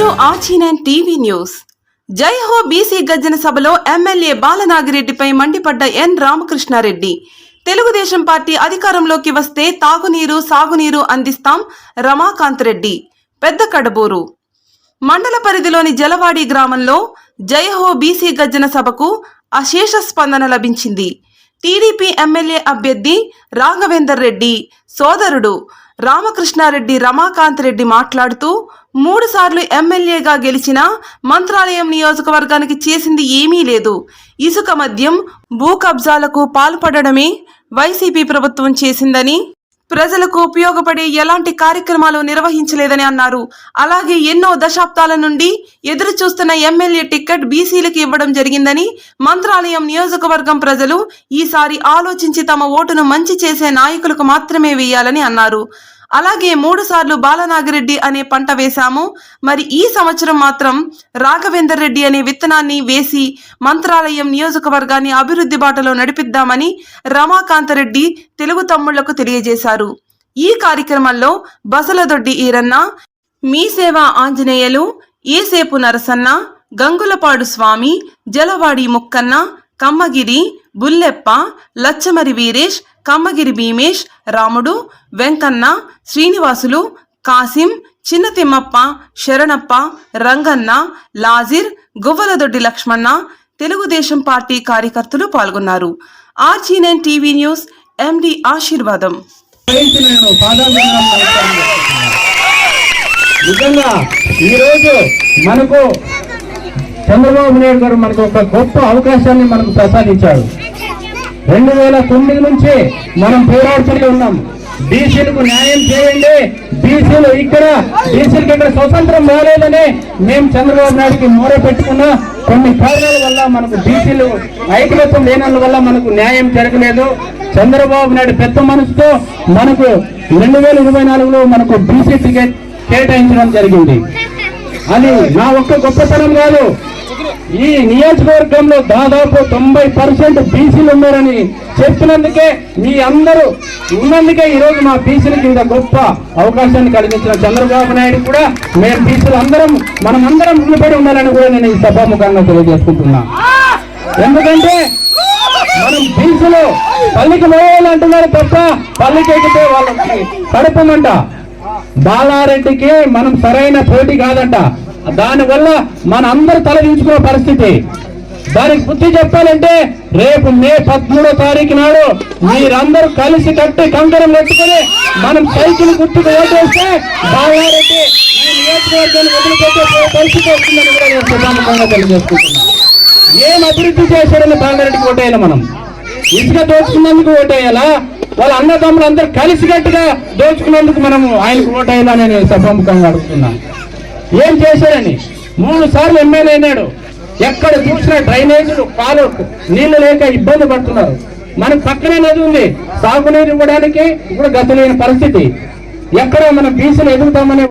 ఆచినన్ TV news. జై హో BC గర్జన సభలో ఎమ్మెల్యే బాలనాగిరెడ్డిపై మండిపడ్డ ఎన్ రామకృష్ణారెడ్డి. తెలుగుదేశం పార్టీ అధికారంలోకి వస్తే తాగునీరు సాగునీరు అందిస్తాం రమాకాంత్ రెడ్డి. పెద్ద కడబూరు. మండల పరిధిలోని జలవాడి గ్రామంలో జై హో బీసీ గర్జన సభకు అశేష స్పందన లభించింది. టీడీపీ ఎమ్మెల్యే అభ్యర్థి రాఘవేందర్ రెడ్డి సోదరుడు. రామకృష్ణారెడ్డి రమాకాంత్ రెడ్డి మాట్లాడుతూ మూడు సార్లు ఎమ్మెల్యేగా గెలిచిన మంత్రాలయం నియోజకవర్గానికి చేసింది ఏమీ లేదు. ఇసుక మద్యం భూ కబ్జాలకు పాల్పడడమే వైసీపీ ప్రభుత్వం చేసిందని ప్రజలకు ఉపయోగపడే ఎలాంటి కార్యక్రమాలు నిర్వహించలేదని అన్నారు. అలాగే ఎన్నో దశాబ్దాల నుండి ఎదురు చూస్తున్న ఎమ్మెల్యే టికెట్ బీసీలకు ఇవ్వడం జరిగిందని మంత్రాలయం నియోజకవర్గం ప్రజలు ఈసారి ఆలోచించి తమ ఓటును మంచి చేసే నాయకులకు మాత్రమే వేయాలని అన్నారు. అలాగే మూడు సార్లు బాలనాగిరెడ్డి అనే పంట వేశాము. మరి ఈ సంవత్సరం మాత్రం రాఘవేందర్ రెడ్డి అనే విత్తనాన్ని వేసి మంత్రాలయం నియోజకవర్గాన్ని అభివృద్ధి బాటలో నడిపిద్దామని రమాకాంతరెడ్డి తెలుగు తమ్ముళ్ళకు తెలియజేశారు. ఈ కార్యక్రమంలో బసలదొడ్డి ఈరన్న మీ సేవ ఆంజనేయులు ఏసేపు నరసన్న గంగులపాడు స్వామి జలవాడి ముక్కన్న కమ్మగిరి బుల్లెప్ప లచ్చమరి వీరేష్ కమ్మగిరి భీమేష్ రాముడు వెంకన్న శ్రీనివాసులు కాసిం చిన్న తిమ్మప్ప శరణప్ప రంగన్న లాజిర్ గువ్వలదొడ్డి లక్ష్మణ తెలుగుదేశం పార్టీ కార్యకర్తలు పాల్గొన్నారు. R G nine TV news M D Ashirvadam. నిజంగా ఈరోజు మనకు చంద్రబాబు నాయుడు గారు మనకు ఒక గొప్ప అవకాశాన్ని మనకు ప్రసాదించాడు రెండు వేల తొమ్మిది నుంచి మనం పోరాడుతూనే ఉన్నాం. బీసీలకు న్యాయం చేయండి. బీసీలు ఇక్కడ బీసీలకు ఇక్కడ స్వతంత్రం రాలేదని మేము చంద్రబాబు నాయుడుకి మూర పెట్టుకున్న కొన్ని కారణాల వల్ల మనకు బీసీలు ఐకమత్యం లేనందువల్ల మనకు న్యాయం జరగలేదు. చంద్రబాబు నాయుడు పెద్ద మనసుతో మనకు రెండు వేల ఇరవై నాలుగులో మనకు బీసీ టికెట్ కేటాయించడం జరిగింది. అది నా ఒక్క గొప్పతనం కాదు. ఈ నియోజకవర్గంలో దాదాపు తొంభై పర్సెంట్ బీసీలు ఉన్నారని చెప్పినందుకే మీ అందరూ ఉన్నందుకే ఈ రోజు మా బీసీలకి ఇంత గొప్ప అవకాశాన్ని కలిగించిన చంద్రబాబు నాయుడు కూడా మేము బీసీలు అందరం మనం అందరం మునిపడి ఉండాలని కూడా నేను ఈ సభాముఖంగా తెలియజేసుకుంటున్నా. ఎందుకంటే మనం బీసీలు పల్లికి పోవాలంటున్నారు తప్ప పల్లికి ఎక్కితే వాళ్ళకి కడుపుమంట బాలారెడ్డికి మనం సరైన పోటీ కాదంట. దానివల్ల మన అందరు తలదించుకునే పరిస్థితి. దానికి బుద్ధి చెప్పాలంటే రేపు మే పదమూడో తారీఖు నాడు మీరందరూ కలిసి కట్టి కంకరం పెట్టుకుని మనం సైకిల్ గుర్తుకు ఓటేస్తే బాగారెడ్డి ఈ నియోజకవర్గాన్ని వదిలిపెట్టే పరిస్థితి వస్తుందని కూడా నేను తెలియజేసుకుంటున్నాను. ఏం అభివృద్ధి చేశాడని బాగారెడ్డికి ఓటేయాలి మనం? ఇసుక దోచుకున్నందుకు ఓటేయాలా? వాళ్ళ అన్నదమ్ములు అందరూ కలిసికట్టుగా దోచుకున్నందుకు మనం ఆయనకు ఓటేయాలని నేను సభాముఖంగా అడుగుతున్నాను. ఏం చేశారని? మూడు సార్లు ఎమ్మెల్యే అయినాడు. ఎక్కడ చూసినా డ్రైనేజీలు కాలు నీళ్ళు లేక ఇబ్బంది పడుతున్నారు. మన పక్కనే నది ఉంది. సాగునీరు ఇవ్వడానికి కూడా గత లేని పరిస్థితి. ఎక్కడ మన బీసీలు ఎదుగుతామనే